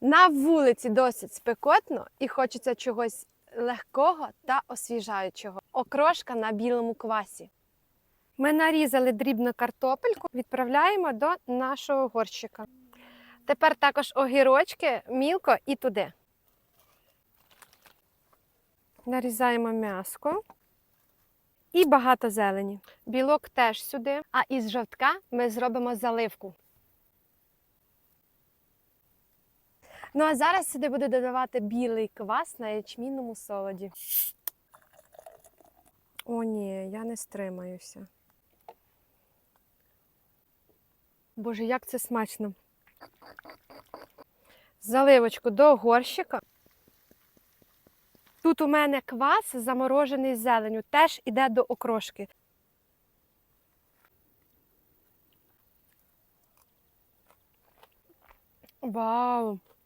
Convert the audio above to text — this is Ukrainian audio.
На вулиці досить спекотно і хочеться чогось легкого та освіжаючого. Окрошка на білому квасі. Ми нарізали дрібну картопельку, відправляємо до нашого горщика. Тепер також огірочки мілко і туди. Нарізаємо м'яско. І багато зелені. Білок теж сюди. А із жовтка ми зробимо заливку. Ну а зараз сюди буду додавати білий квас на ячмінному солоді. О, ні, я не стримаюся. Боже, як це смачно. Заливочку до горщика. Тут у мене квас заморожений з зеленю, теж іде до окрошки. Вау!